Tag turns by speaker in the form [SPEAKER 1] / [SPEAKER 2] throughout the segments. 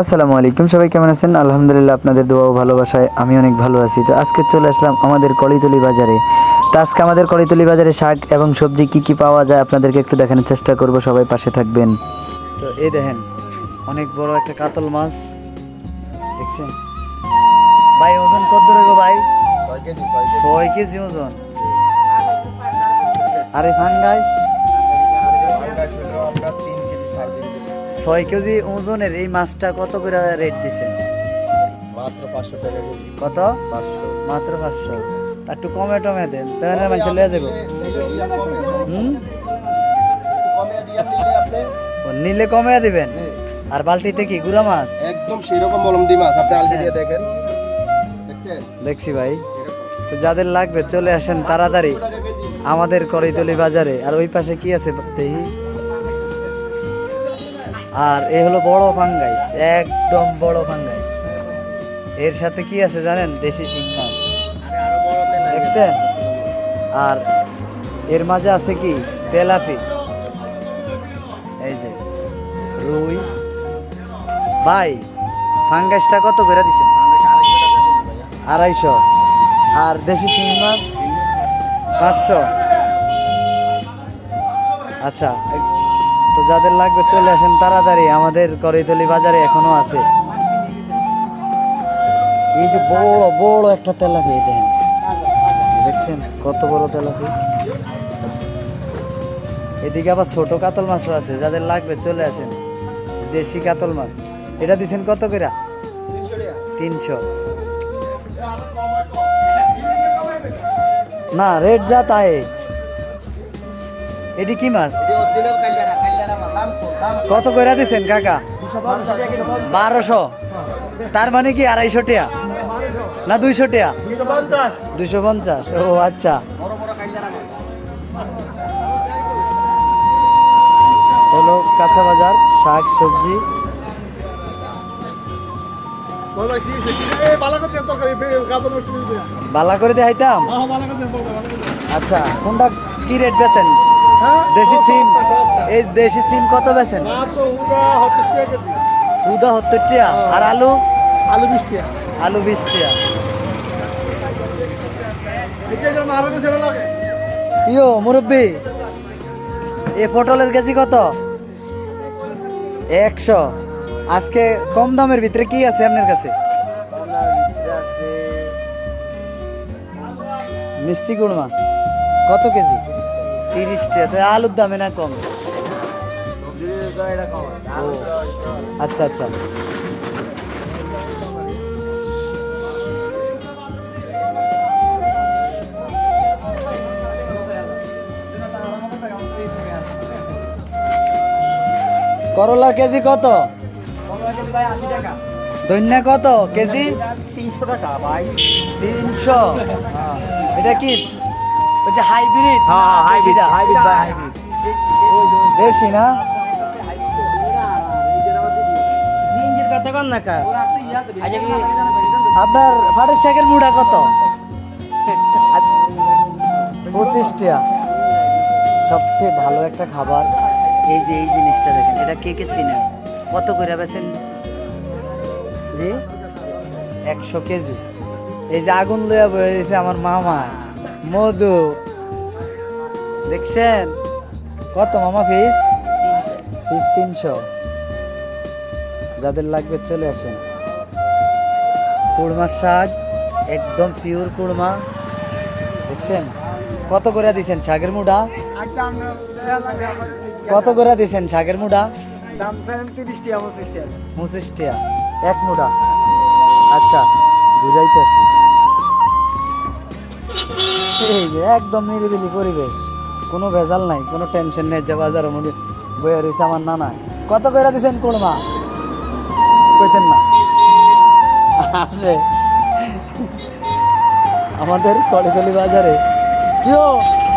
[SPEAKER 1] আসসালামু আলাইকুম। সবাই কেমন আছেন? আলহামদুলিল্লাহ আপনাদের দোয়া ও ভালোবাসায় আমি অনেক ভালো আছি। তো আজকে চলে আসলাম আমাদের কলিতলি বাজারে। তো আজকে আমাদের কলিতলি বাজারে শাক এবং সবজি কি কি পাওয়া যায় আপনাদেরকে একটু দেখানোর চেষ্টা করব। সবাই পাশে থাকবেন। তো এই দেখেন, অনেক বড় একটা কাতল মাছ। দেখছেন? ভাই, ওজন কত গো ভাই?
[SPEAKER 2] ছয় কেজি
[SPEAKER 1] ওজন? আরে ফাঙ্গাস। ছয় কেজি ওজনের এই মাছটা কত করে রেট দিচ্ছেন
[SPEAKER 2] মাত্র পাঁচশো টাকা কেজি।
[SPEAKER 1] কত?
[SPEAKER 2] পাঁচশো।
[SPEAKER 1] মাত্র পাঁচশো। একটু কমে টমে দেন তাহলে মানুষ লিয়ে যাব। হুম?
[SPEAKER 2] নিলে
[SPEAKER 1] কমে দিবেন? আর বালতিতে কি গুড়া মাছ?
[SPEAKER 2] একদম সেরকম মলমদি মাছ আপনি আলটি দিয়ে দেখেন। দেখছেন?
[SPEAKER 1] দেখছি ভাই। তো যাদের লাগবে চলে আসেন তাড়াতাড়ি। আমাদের করিতলি বাজারে। আর ওই পাশে কি আছে দেখি আর এ হলো বড় ফাঙ্গাইস, একদম বড় ফাঙ্গাইস। এর সাথে কি আছে জানেন? দেশি শিং মাছ। দেখছেন? আর এর মাঝে আছে কি? তেলাপি। এই যে, রুই। ভাই ফাঙ্গাসটা কত করে দিচ্ছেন? আড়াইশো। আর দেশি শিং মাছ? পাঁচশো। আচ্ছা তো যাদের লাগবে চলে আসেন তাড়াতাড়ি। আমাদের করইতলি বাজারে এখনও আছে। এই যে বড় বড় একটা তেলাপি দেখেন। দেখছেন কত বড় তেলাপি এদিকে আবার ছোট কাতল মাছও আছে, যাদের লাগবে চলে আসেন। দেশি কাতল মাছ। এটা দিচ্ছেন কত করে তিনশো। না, রেট যা তাই। এটি কি মাছ? কত করে দিচ্ছেন কাকা? বারোশো। তার মানে কি আড়াইশো টিয়া? না দুইশো টিয়া?
[SPEAKER 2] দুইশো পঞ্চাশ।
[SPEAKER 1] ও আচ্ছা। হলো কাঁচা বাজার শাক সবজি।
[SPEAKER 2] বালা করে
[SPEAKER 1] দেখাইতাম আচ্ছা কোনটা কি রেট বেছেন
[SPEAKER 2] হ্যাঁ
[SPEAKER 1] দেশি সিম? এই দেশি সিম কত বেছেন উদা সত্তর টাকা আর আলু?
[SPEAKER 2] আলু বিশ টাকা।
[SPEAKER 1] আলু বিশ
[SPEAKER 2] লাগে।
[SPEAKER 1] ইয়ো মুরব্বি এ পটলের কেজি কত? একশো। আজকে কম দামের ভিতরে কি আছে আপনার কাছে? মিষ্টি কুড়মা কত কেজি? তিরিশ টাকা। তো আলুর দামে না কম? ও, আচ্ছা আচ্ছা। করলা কেজি কত? দৈন্যা কত কেজি?
[SPEAKER 2] তিনশো। টাকা ভাই
[SPEAKER 1] তিনশো এটা কি? ওই যে হাইব্রিড?
[SPEAKER 2] হ্যাঁ, hybrid, hybrid ভাই,
[SPEAKER 1] না আপনার ফাটের শাকের মুড়া কত? পঁচিশ টাকা। সবচেয়ে ভালো একটা খাবার। এই যে এই জিনিসটা দেখেন এটা কে কে চিনেন? কত করে বেছেন জি? একশো কেজি। এই যে আগুন লইয়া বয়ে দিয়েছে আমার মামা মধু। দেখছেন? কত মামা ফিস? ফিস তিনশো। যাদের লাগবে চলে আসেন। কুড়মার শাক, একদম পিওর কুড়মা দেখছেন? কত করে দিছেন শাকের মুড়া? কত করে দিছেন শাকের মুড়া?
[SPEAKER 2] পঁচিশ
[SPEAKER 1] এক মুড়া। আচ্ছা বুঝাইতেছি। একদম নিরিবিলি পরিবেশ। কোনো ভেজাল নাই, কোনো টেনশন নেই, যে বাজারের মধ্যে বইয়া রয়েছে আমার নানা। কত করে দিছেন কোড়মা কইতেন না। আসে আমাদের কলিতলি বাজারে কিও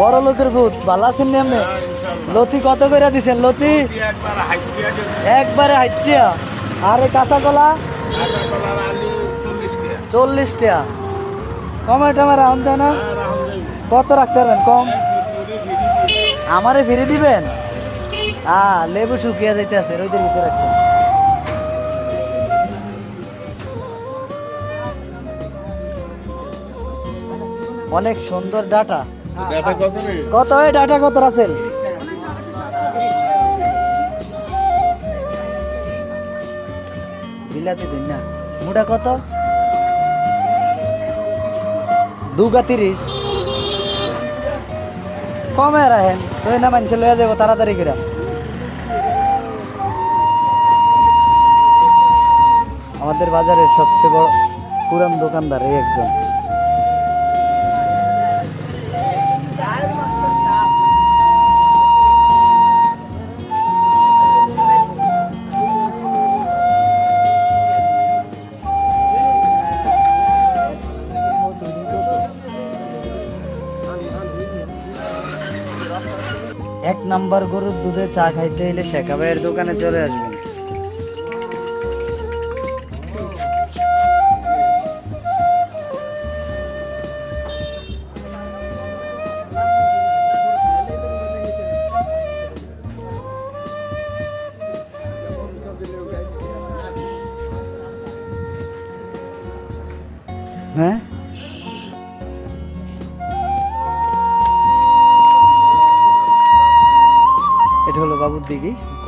[SPEAKER 1] বড় লোকের ভূত, ভালো আছেন লতি কত করে দিছেন, লতি? একবারে হাইটিয়া আরে কাঁচা কলা? চল্লিশ টাকা কমে টমে রাউন যায় না। কত রাখতে পারবেন, কম? আমারে ফিরে দিবেন? আ, লেবু শুকিয়ে যাইতে আছে রোদের ভিতরে রাখছেন। অনেক সুন্দর ডাটা।
[SPEAKER 2] কত
[SPEAKER 1] এই ডাটা কত রাসেল? বিলাতি দিন না। মুটা কত? দুগা তিরিশ। কমে রাখেন। তুই না মানছে লয়ে যাব তাড়াতাড়ি করে। আমাদের বাজারের সবচেয়ে বড় পুরান দোকানদার এই একজন। নাম্বার গরুর দুধে চা খাইতে এলে শেখা ভাইয়ের দোকানে চলে আসবেন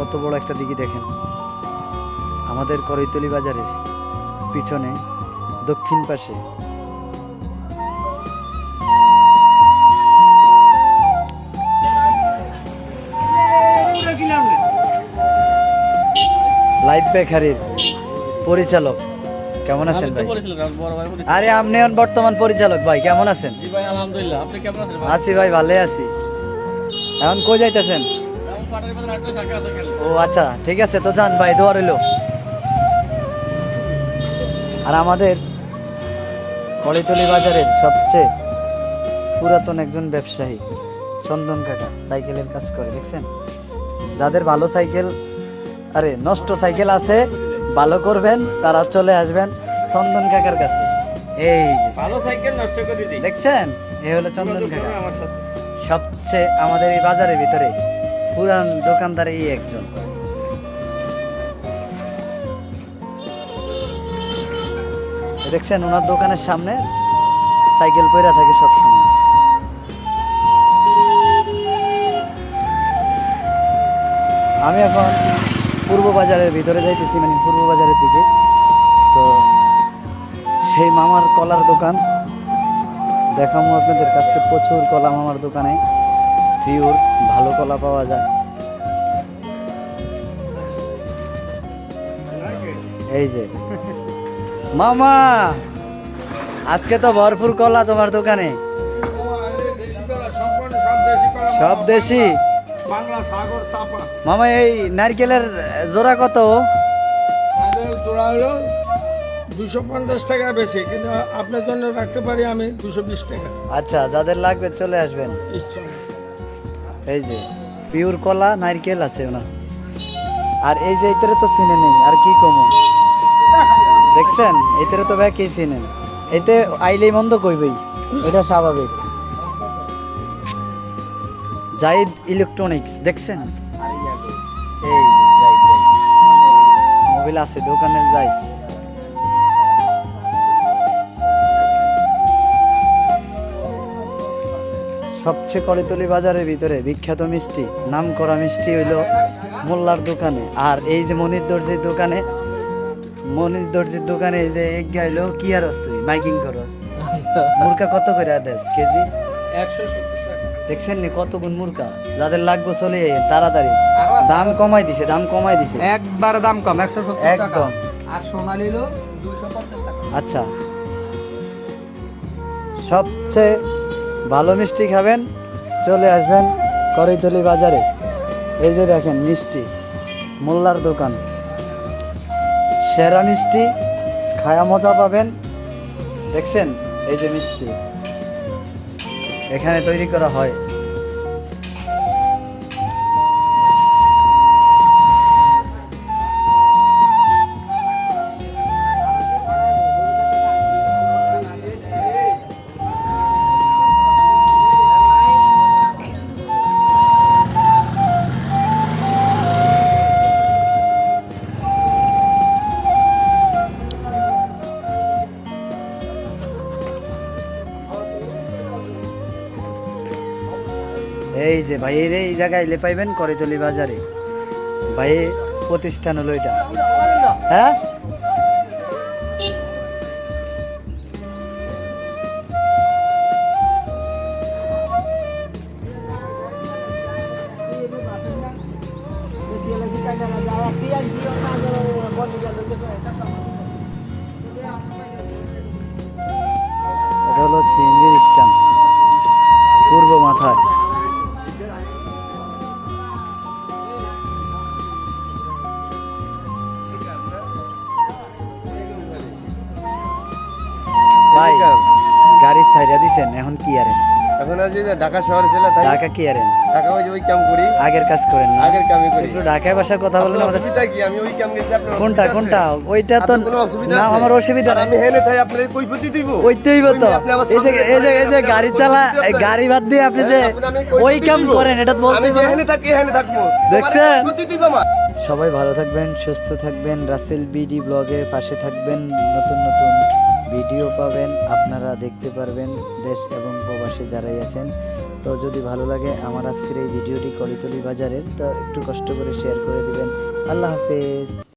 [SPEAKER 1] কত বড় একটা দিঘি দেখেন। আমাদের করৈতলি বাজারের পিছনে দক্ষিণ পাশে। লাইফ বেকারির পরিচালক কেমন আছেন ভাই? আরে আপনি এখন বর্তমান পরিচালক ভাই কেমন আছেন? আছি ভাই ভালোই আছি। এখন কই যাইতেছেন? ও আচ্ছা ঠিক আছে তো যান ভাই দোয়া রইল। আর আমাদের কলিতলি বাজারের সবচেয়ে পুরাতন একজন ব্যবসায়ী চন্দন কাকা সাইকেলের কাজ করে দেখছেন? যাদের ভালো সাইকেল আরে নষ্ট সাইকেল আছে ভালো করবেন তারা চলে আসবেন চন্দন কাকার কাছে। এই
[SPEAKER 3] ভালো সাইকেল নষ্ট করে দিই।
[SPEAKER 1] দেখছেন? এই হলো চন্দন কাকা। সবচেয়ে আমাদের এই বাজারের ভিতরে পুরান দোকানদার এই একজন দেখছেন ওনার দোকানের সামনে সাইকেল পইরা থাকে সবসময়। আমি এখন পূর্ব বাজারের ভিতরে যাইতেছি মানে পূর্ব বাজারের দিকে। তো সেই মামার কলার দোকান। দেখামো আপনাদের কাছে, প্রচুর কলা মামার দোকানে। পিওর। কলা পাওয়া যায়। এই যে। মামা আজকে তো ভরপুর কলা তোমার দোকানে। সব দেশি। মামা এই নারকেলের জোড়া কত?
[SPEAKER 3] জোড়া হলো দুশো পঞ্চাশ টাকা বেশি কিন্তু আপনার জন্য রাখতে পারি আমি দুশো বিশ টাকা
[SPEAKER 1] আচ্ছা যাদের লাগবে চলে আসবেন।
[SPEAKER 3] ইচ্ছা।
[SPEAKER 1] এই যে পিওর কলা, নারকেল আছে ওনার। আর এই যে এটারে তো চিনে নেই, আর কি কমো? দেখছেন? এটারে তো ব্যাগ চিনেন এতে আইলেই মন্দ কইবেই, এটা স্বাভাবিক। জাইদ ইলেকট্রনিক্স, দেখছেন? এই মোবাইল আছে দোকানের যাইস। সবচেয়ে কলিতলি বাজারের ভিতরে বিখ্যাত মিষ্টি নাম করা মিষ্টি হইল মোল্লার দোকানে। আর এই যে মনির দর্জির দোকানে মনির দর্জির দোকানে এই যে এক গাইলো কি আর তুই মাইকিং করস। মুরকা কত করে দেস কেজি?
[SPEAKER 3] একশো
[SPEAKER 1] দেখছেন নি কত গুণ মুরকা যাদের লাগবে চলে তাড়াতাড়ি। দাম কমাই দিছে দাম কমাই দিছে।
[SPEAKER 4] একবার দাম কম একশো সত্তর
[SPEAKER 1] একদম।
[SPEAKER 4] আর সোনালি হলো দুইশো পঞ্চাশ টাকা।
[SPEAKER 1] আচ্ছা। সবচেয়ে ভালো মিষ্টি খাবেন, চলে আসবেন করিতলি বাজারে। এই যে দেখেন মিষ্টি, মোল্লার দোকান। সেরা মিষ্টি, খায়া মজা পাবেন। দেখছেন? এই যে মিষ্টি। এখানে তৈরি করা হয়। যে ভাই এর এই জায়গায় এলে পাইবেন করিতলি বাজারে। ভাই প্রতিষ্ঠান হলো এটা। হ্যাঁ? এটা হলো পূর্ব মাথায়। ভাই গাড়ি ছাইরা দিছেন এখন কি আরেন?
[SPEAKER 5] এখন আজ ঢাকা শহরে ছিল তাই?
[SPEAKER 1] ঢাকা কি আরেন?
[SPEAKER 5] ঢাকা ওই ওই কাম করি।
[SPEAKER 1] আগের কাজ করেন না।
[SPEAKER 5] আগের কামই করি।
[SPEAKER 1] একটু ঢাকায় ভাষায় কথা বললে
[SPEAKER 5] আপনার
[SPEAKER 1] আমাদের
[SPEAKER 5] অসুবিধা কি? আমি ওই কাম গেছি আপনার
[SPEAKER 1] কোনটা কোনটা? ওইটা তো না আমার অসুবিধা
[SPEAKER 5] আমি হেনে তাই আপনার কৈফতি দিব।
[SPEAKER 1] ওইটাই তো
[SPEAKER 5] আমার
[SPEAKER 1] এই যে এই যে এই যে গাড়ি চালা। গাড়ি বাদ দিয়ে আপনি যে ওই কাম করেন এটা তো বলতে
[SPEAKER 5] আমি। থাকি থাকব।
[SPEAKER 1] দেখছেন?
[SPEAKER 5] দিব আমার।
[SPEAKER 1] সবাই ভালো থাকবেন সুস্থ থাকবেন। রাসেল বিডি ব্লগের পাশে থাকবেন। নতুন নতুন ভিডিও পাবেন, আপনারা দেখতে পারবেন দেশ এবং প্রবাসে যারাই আছেন। তো যদি ভালো লাগে আমার আজকের এই ভিডিওটি কলিতলি বাজারের, তো একটু কষ্ট করে শেয়ার করে দিবেন। আল্লাহ হাফেজ।